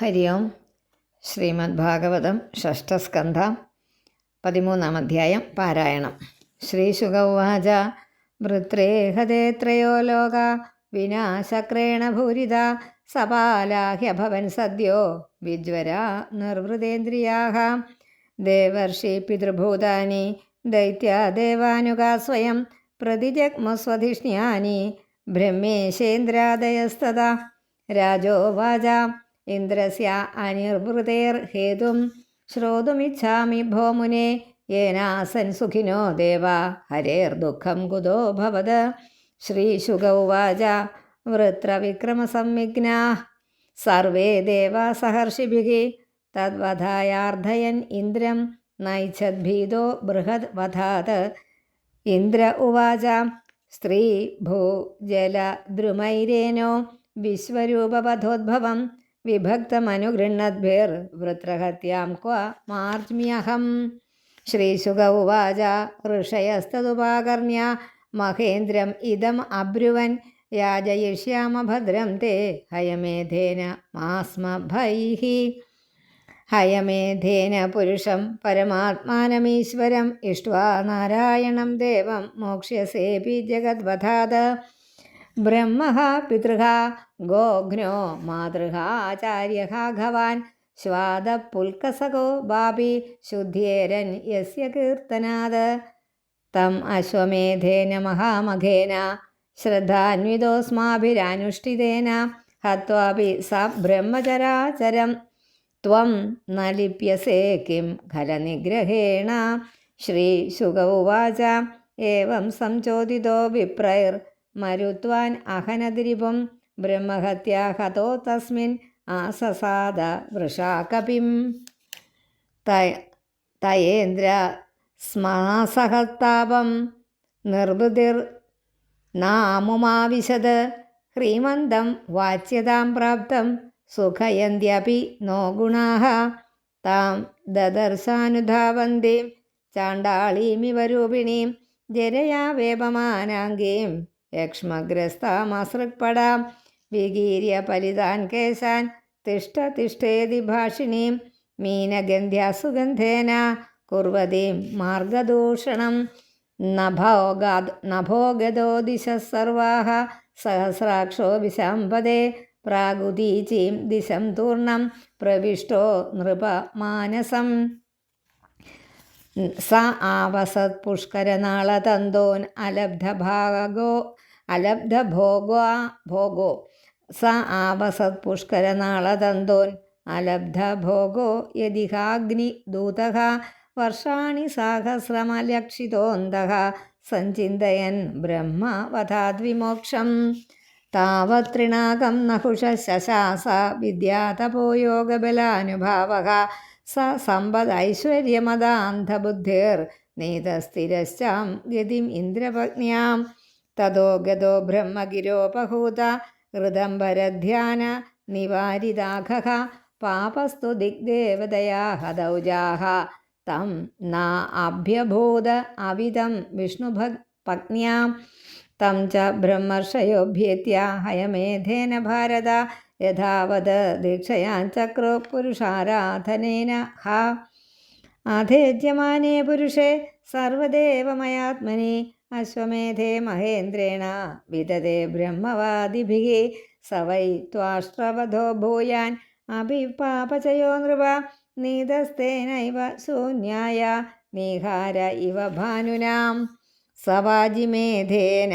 ഹരി ഓം ശ്രീമദ് ഭാഗവതം ഷഷ്ടസ്കന്ധ പതിമൂന്നാം അധ്യായം പാരായണം ശ്രീശുക ഉവാച വൃത്രേഹതേത്രയോ ലോക വിനാശക്രേണ ഭൂരിത സപാലാഹ്യഭവൻ സദ്യോ വിജ്വര നിർവൃതേന്ദ്രിയാः ദേവർഷി പിതൃഭൂതാനി ദൈത്യാദേവാനുകാ സ്വയം പ്രതിജഗ്മസ്വധിഷ്ണ്യാനി ബ്രഹ്മേശേന്ദ്രാദയസ്തത രാജോവാച ഇന്ദ്രസ്യ അനിർവൃതേർഹേതും ശ്രോതുമിച്ഛാമി ഭോ മുനെ യേനാസൻ സുഖിനോ ദേവ ഹരേർ ദുഃഖം കുതോ ഭവത്. ശ്രീശുഗ ഉവാച വൃത്രവിക്രമസംവിഘ്നാ. സർവേ ദേവാ സഹർഷിഭിः തദ്വധായാർദ്ധയൻ ഇന്ദ്രം നൈച്ഛദ്ഭീതോ ബൃഹദ് വധാത് ഇന്ദ്ര ഉവാച സ്ത്രീ ഭൂ ജല ദ്രുമൈരേനോ വിശ്വരൂപവധോദ്ഭവം. വിഭക്തമനുഗൃണ്ണദ്ഭിർ വൃത്രഹത്യാം ക്വ മാർജ്മ്യഹം. ശ്രീശുക ഉവാച ഋഷയസ്തതുപാകർണ്യ മഹേന്ദ്രം ഇതം അബ്രുവൻ യാജയിഷ്യാമ ഭദ്രം തേ ഹയമേധേന മാസ്മ ഭൈഹി ഹയമേധേന പുരുഷം പരമാത്മാനമീശ്വരം ഇഷ്ട്വാ നാരായണം ദേവം മോക്ഷ്യസേപി ജഗദ്വധാത്. ബ്രഹ്മ പിതൃഹ ഗോഘ്നോ മാതൃഹ ആചാര്യ ഭവാൻ ശ്വാദപുൽക്കസകോ ബാബി ശുദ്ധ്യേരൻ യസ്യ കീർത്തനാത് തം അശ്വമേധേന മഹാമഘേന ശ്രദ്ധാന്വിതോസ്മാഭിരാനുഷ്ഠിതേന ഹത്വാപി സ ബ്രഹ്മചരാചരം ത്വം ന ലിപ്യസേ കിം ഖലനിഗ്രഹേണ ശ്രീശുക ഉവാച ഏവം സംചോദിതോ വിപ്രൈർ മരുത്വാൻ അഹനതിരിപം ബ്രഹ്മഹത്യാഹതോ തസ്മിൻ ആസസാദ വൃഷാകപിം. തയേന്ദ്ര സ്മാസഹത്താപം നിർവൃതിർ നാമുമാവിശത് ഹ്രീമന്തം വാച്യതാം പ്രാപ്തം സുഖയന്ത്യപി നോ ഗുണാഹ. താം ദദർശാനുധാവന്തിം ചാണ്ടാളീമിവ രൂപിണീം ജരയാ വേപമാനാംഗീം യക്ഷ്മഗ്രസ്താമസൃക്പടാം. വികീര്യ പലിതാൻ കേശാൻ തിഷ്ട തിഷ്ടേതി ഭാഷിണീം. മീനഗന്ധ്യാസുഗന്ധേന കുർവതീം മാർഗദൂഷണം. നഭോഗാദ് നഭോഗതോ ദിശ സർവാഹ സഹസ്രാക്ഷോ വിശാംപദേ പ്രാഗുദീചീം ദിശം തൂർണം. പ്രവിഷ്ടോ നൃപമാനസം. സ ആവസത് പുഷ്കരനാളതന്തോൻ അലബ്ധഭാഗോ അലബ്ധഭോഗോ ഭോഗോ സ ആവസത് പുഷ്കരനാളതന്തോൻ അലബ്ധഭോഗോ യദിഹാഗ്നിദൂതः വർഷാണി സാഹസ്രമലക്ഷിതോന്തः സഞ്ചിന്തയൻ ബ്രഹ്മ വധാദ്വിമോക്ഷം താവത്രിണാകം നഹുഷ ശശാസ വിദ്യാതപോ सा सम्पदैश्वर्यमदान्धबुद्धिर्नीतस्थिरश्चां गतिम् इन्द्रपत्न्यां ततो गतो ब्रह्मगिरोपहूत हृदम्बरध्यान निवारिदाघः पापस्तु दिग्देवतया हदौजाः तं न अभ्यभूत अविदं विष्णुभक् पत्न्यां तं च ब्रह्मर्षयोभ्येत्या हयमेधेन भारत യഥാവത് ദീക്ഷയാൻ ചക്രോ പുരുഷാരാധനേന ഹ ആധേജ്യമാനേ പുരുഷേ സർവദേവമയാത്മനി അശ്വമേധേ മഹേന്ദ്രേണ വിദതേ ബ്രഹ്മവാദിഭിः സവൈ ത്വാഷ്ട്രവധോ ഭൂയാൻ അഭിപാപചയോ നൃപ നീതസ്തേനൈവ ശൂന്യായ നീഹാര ഇവ ഭാനുനാം സവാജിമേധേന.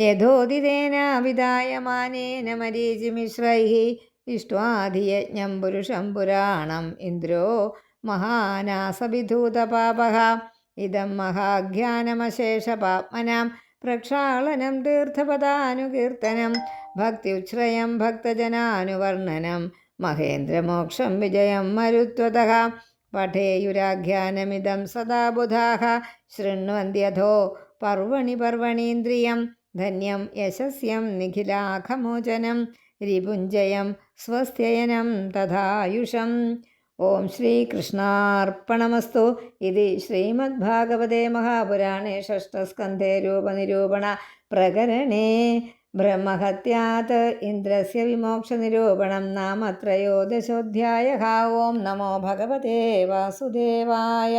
യഥോദിതേന വിധായമാനേന മരീചിമിശ്രൈः. ഇഷ്ടാധിയജ്ഞം പുരുഷം പുരാണം ഇന്ദ്രോ മഹാനാസവിധൂതപാപः ഇതം മഹാജ്ഞാനമശേഷപാപ്മനാം പ്രക്ഷാളനം തീർത്ഥപദാനുകീർത്തനം. ഭക്തിയുച്ഛ്രയം ഭക്തജനാനുവർണനം. മഹേന്ദ്രമോക്ഷം വിജയം മരുത്വതഃ പഠേയുരാഖ്യാനമിതം സദാ ബുധാः ശൃണ്വന്ത്യഥോ പർവണി പർവണീന്ദ്രിയം ധന്യം യശസ്യം നിഖിലാഖമോചനം രിപുഞ്ജയം സ്വസ്ഥയനം തഥായുഷം. ഓം ശ്രീകൃഷ്ണാർപ്പണമസ്തു. ഇത് ശ്രീമദ്ഭാഗവതേ മഹാപുരാണേ ഷഷ്ടസ്കന്ധേ രൂപനിരൂപണ പ്രകരണേ. ബ്രഹ്മഹത്യാത് ഇന്ദ്രസ്യ വിമോക്ഷനിരൂപണം നാമ ത്രയോദശോധ്യായ ഓം നമോ ഭഗവതേ വാസുദേവായ.